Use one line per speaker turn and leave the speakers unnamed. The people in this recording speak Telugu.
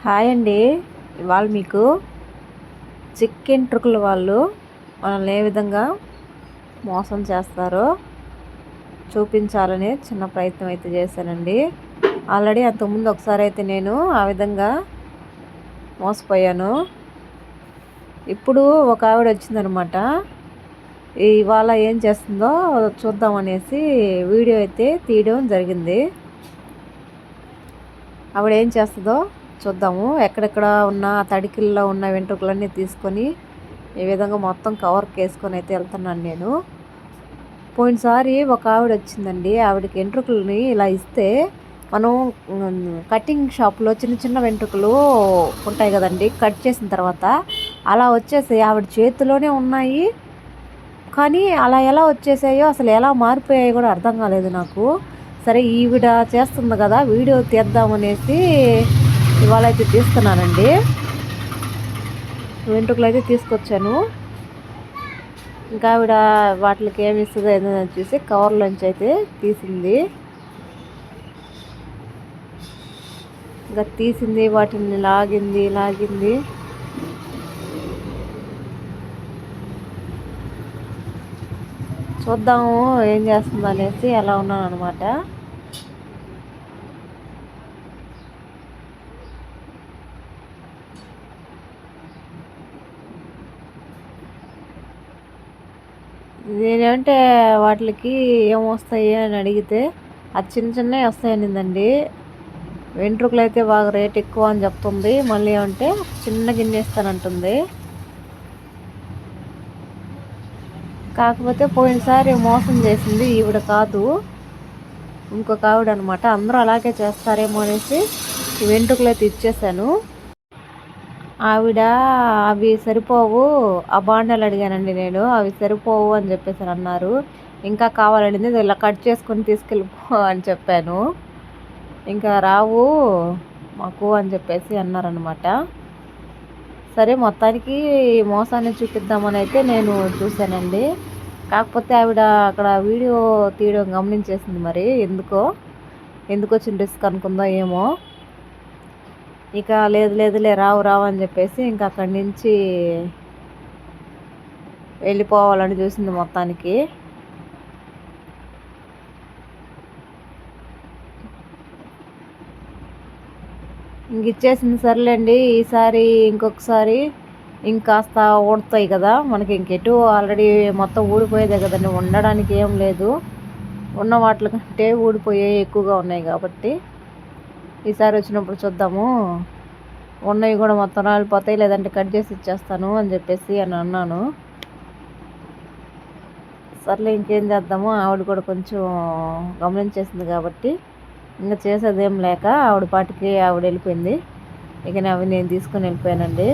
హాయ్ అండి. ఇవాళ మీకు చికెన్ ట్రుకుల వాళ్ళు మనల్ని ఏ విధంగా మోసం చేస్తారో చూపించాలని చిన్న ప్రయత్నం అయితే చేశానండి. ఆల్రెడీ అంతకుముందు ఒకసారి అయితే నేను ఆ విధంగా మోసపోయాను. ఇప్పుడు ఒక ఆవిడ వచ్చిందనమాట. ఇవాళ ఏం చేస్తుందో చూద్దామనేసి వీడియో అయితే తీయడం జరిగింది. ఆవిడ ఏం చేస్తుందో చూద్దాము. ఎక్కడెక్కడ ఉన్న తడికిల్లో ఉన్న వెంట్రుకలన్నీ తీసుకొని ఈ విధంగా మొత్తం కవర్కి వేసుకొని అయితే వెళ్తున్నాను నేను. పోయినసారి ఒక ఆవిడ వచ్చిందండి. ఆవిడకి వెంట్రుకలని ఇలా ఇస్తే మనం కటింగ్ షాప్లో చిన్న చిన్న వెంట్రుకలు ఉంటాయి కదండి కట్ చేసిన తర్వాత అలా వచ్చేసి ఆవిడ చేతిలోనే ఉన్నాయి. కానీ అలా ఎలా వచ్చేసాయో అసలు ఎలా మారిపోయాయో కూడా అర్థం కాలేదు నాకు. సరే ఈవిడ చేస్తుంది కదా వీడియో తీద్దామనేసి ఇవాళ అయితే తీస్తున్నానండి. వెంట్రుకలు అయితే తీసుకొచ్చాను. ఇంకా ఆవిడ వాటికి ఏమి ఇస్తుందో ఏదో చూసి కవర్లోంచి అయితే తీసింది. ఇంకా తీసింది వాటిని లాగింది లాగింది. చూద్దాము ఏం చేస్తుందో అనేసి ఎలా ఉన్నాను అనమాట నేనేమంటే వాటికి ఏమొస్తాయి అని అడిగితే అది చిన్న చిన్నవి వస్తాయనిందండి. వెంట్రుకలు అయితే బాగా రేట్ ఎక్కువ అని చెప్తుంది. మళ్ళీ ఏమంటే చిన్న గిన్నె ఇస్తానంటుంది కాకపోతే పోయినసారి మోసం చేసింది ఈవిడ కాదు ఇంకొక ఆవిడ అనమాట అందరూ అలాగే చేస్తారేమో అనేసి వెంట్రుకలు అయితే ఇచ్చేసాను ఆవిడ అవి సరిపోవు ఆ బాండలు అడిగానండి నేను అవి సరిపోవు అని చెప్పేసి అన్నారు. ఇంకా కావాలండి ఇలా కట్ చేసుకొని తీసుకెళ్ళిపో అని చెప్పాను. ఇంకా రావు మాకు అని చెప్పేసి అన్నారనమాట సరే మొత్తానికి మోసాన్ని చూపిద్దామని అయితే నేను చూశానండి. కాకపోతే ఆవిడ అక్కడ వీడియో తీయడం గమనించేసింది మరి ఎందుకో ఎందుకు వచ్చిన రిస్క్ అనుకుందో ఏమో. ఇక లేదు లేదులే రావు రావు అని చెప్పేసి ఇంకా అక్కడి నుంచి వెళ్ళిపోవాలని చూసింది మొత్తానికి. ఇంక ఇచ్చేసింది సర్లేండి ఈసారి ఇంకొకసారి ఇంకాస్త ఊడతాయి కదా మనకి ఇంకెటు ఆల్రెడీ మొత్తం ఊడిపోయేదే కదండి ఉండడానికి ఏం లేదు. ఉన్న వాటి కంటే ఊడిపోయే ఎక్కువగా ఉన్నాయి కాబట్టి. ఈసారి వచ్చినప్పుడు చూద్దాము. ఉన్నవి కూడా మొత్తం రాలిపోతాయి లేదంటే కట్ చేసి ఇచ్చేస్తాను అని చెప్పేసి అని అన్నాను. సర్లే ఇంకేం చేద్దాము? ఆవిడ కూడా కొంచెం గమనించేసింది కాబట్టి ఇంకా ఏం లేక ఆవిడ పాటికి ఆవిడ వెళ్ళిపోయింది. ఇక అవి నేను తీసుకొని వెళ్ళిపోయానండి.